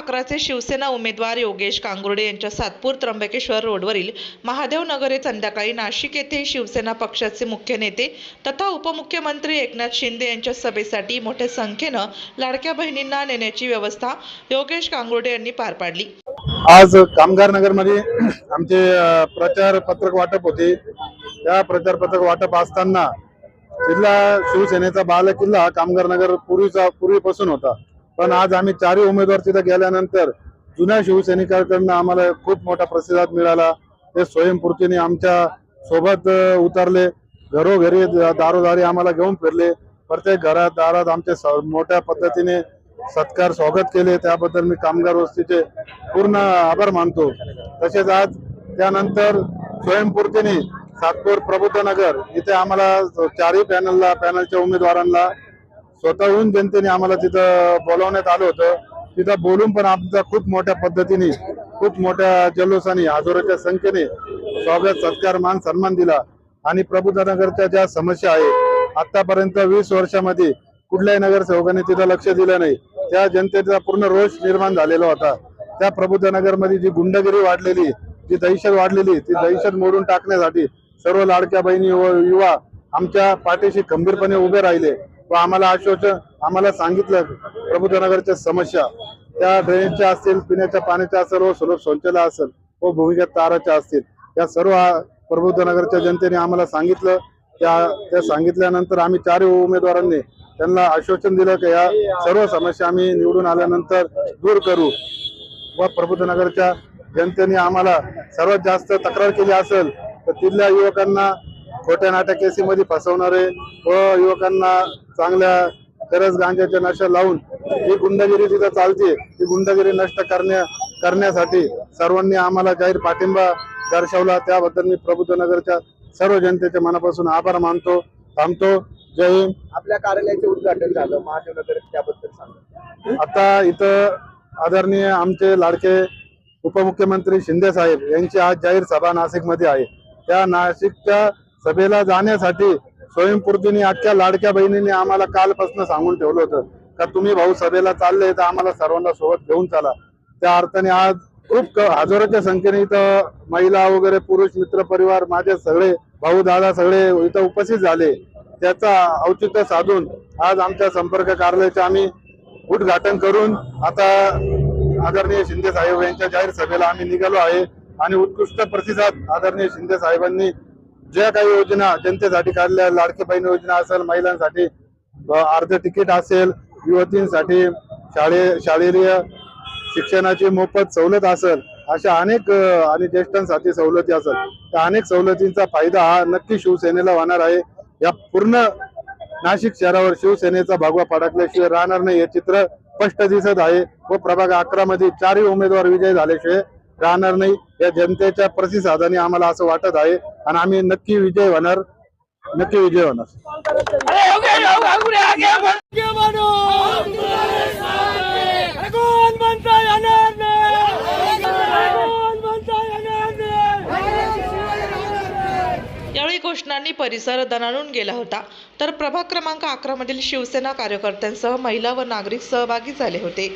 अकराचे शिवसेना उमेदवार योगेश कांगुर्डे यांच्या सातपूर त्र्यंबकेश्वर रोडवरील महादेव नगर येथे संध्याकाळी नाशिक येथे शिवसेना पक्षाचे मुख्य नेते तथा उपमुख्यमंत्री एकनाथ शिंदे यांच्या सभेसाठी मोठ्या संख्येनं लाडक्या बहिणींना नेण्याची व्यवस्था योगेश कांगुर्डे यांनी पार पाडली. आज कामगार नगरमध्ये आमचे प्रचार पत्रक वाटप होते. त्या प्रचार पत्रक वाटप असताना जिल्हा शिवसेनेचा बालकिल्ला कामगार नगर पूर्वीचा पूर्वीपासून होता. पण आज आम्ही चारही उमेदवार तिथे गेल्यानंतर जुन्या शिवसैनिकांकडनं आम्हाला खूप मोठा प्रतिसाद मिळाला. ते स्वयंपूर्तीने आमच्यासोबत उतरले. घरोघरी दारोदारी आम्हाला घेऊन फिरले. प्रत्येक घरात दारात आमचे स- मोठ्या पद्धतीने सत्कार स्वागत केले. त्याबद्दल मी कामगार वस्तीचे पूर्ण आभार मानतो. तसेच आज त्यानंतर स्वयंपूर्तीने सातपूर प्रबुद्धनगर इथे आम्हाला चारही पॅनलला पॅनलच्या उमेदवारांना स्वतःहून जनतेने आम्हाला तिथं बोलवण्यात आलं होतं. तिथं बोलून पण आमचा खूप मोठ्या पद्धतीने खूप मोठ्या जल्लोषाने हजारोच्या संख्येने स्वागत सत्कार मान सन्मान दिला. आणि प्रबुद्धनगरच्या ज्या समस्या आहेत आतापर्यंत वीस वर्षामध्ये कुठल्याही नगरसेवकाने तिथं लक्ष दिलं नाही. त्या जनतेचा पूर्ण रोष निर्माण झालेला होता. त्या प्रबुद्धनगरमध्ये जी गुंडगिरी वाढलेली जी दहशत वाढलेली ती दहशत मोडून टाकण्यासाठी सर्व लाडक्या बहिणी व युवा आमच्या पाठीशी खंबीरपणे उभे राहिले. व आम्हाला आश्वासन आम्हाला सांगितलं प्रबुद्धनगरच्या समस्या. त्या ड्रेनेजच्या असतील पिण्याच्या पाण्याच्या असेल हो व सुलभ शौचालय असेल व भूमिगत ताराच्या असतील या सर्व प्रबुद्धनगरच्या जनतेने आम्हाला सांगितलं. त्या त्या सांगितल्यानंतर आम्ही चार उमेदवारांनी त्यांना आश्वासन दिलं की या सर्व समस्या आम्ही निवडून आल्यानंतर दूर करू. व प्रबुद्धनगरच्या जनतेने आम्हाला सर्वात जास्त तक्रार केली असेल तर तिथल्या युवकांना खोट्या नाट्या केसीमध्ये फसवणारे व युवकांना चांगल्या गरज गांजाच्या नशा लावून जी गुंडगिरी तिथं चालते ती गुंडगिरी नष्ट करण्या करण्यासाठी सर्वांनी आम्हाला जाहीर पाठिंबा दर्शवला. त्याबद्दल मी प्रबुद्धनगरच्या सर्व जनतेच्या मनापासून आभार मानतो थांबतो. जय हिंद. आपल्या कार्यालयाचे उद्घाटन झालं. महादेवनगर त्याबद्दल सांगा. आता इथं आदरणीय आमचे लाडके उपमुख्यमंत्री शिंदे साहेब यांची आज जाहीर सभा नाशिकमध्ये आहे. त्या नाशिकच्या सभेला जाण्यासाठी स्वयंपूर्तीने अख्ख्या लाडक्या बहिणीने आम्हाला कालपासून सांगून ठेवलं होतं का तुम्ही भाऊ सभेला चालले तर आम्हाला सर्वांना सोबत घेऊन चाला. त्या अर्थाने आज खूप हजाराच्या हजारोच्या संख्येने इथं महिला वगैरे पुरुष मित्र परिवार माझे सगळे भाऊ दादा सगळे इथं उपस्थित झाले. त्याचा औचित्य साधून आज आमच्या संपर्क कार्यालयाचे आम्ही उद्घाटन करून आता आदरणीय शिंदे साहेब यांच्या जाहीर सभेला आम्ही निघालो आहे. आणि उत्कृष्ट प्रतिसाद आदरणीय शिंदे साहेबांनी ज्या काही योजना जनतेसाठी काढल्या लाडकी बहीण योजना असेल महिलांसाठी अर्ध तिकीट असेल युवतींसाठी शाळे शालेय शिक्षणाची मोफत सवलत असेल अशा अनेक आणि ज्येष्ठांसाठी सवलती असेल त्या अनेक सवलतींचा फायदा हा नक्की शिवसेनेला होणार आहे. या पूर्ण नाशिक शहरावर शिवसेनेचा भगवा फडकल्याशिवाय राहणार नाही हे चित्र स्पष्ट दिसत आहे. व प्रभाग अकरा मध्ये चारही उमेदवार विजय झाल्याशिवाय राहणार नाही. या जनतेच्या प्रतिसादाने आम्हाला असं वाटत आहे आणि आम्ही नक्की विजय होणार नक्की विजय होणार. यावेळी घोषणांनी परिसर दणाणून गेला होता. तर प्रभाग क्रमांक अकरा मधील शिवसेना कार्यकर्त्यांसह महिला व नागरिक सहभागी झाले होते.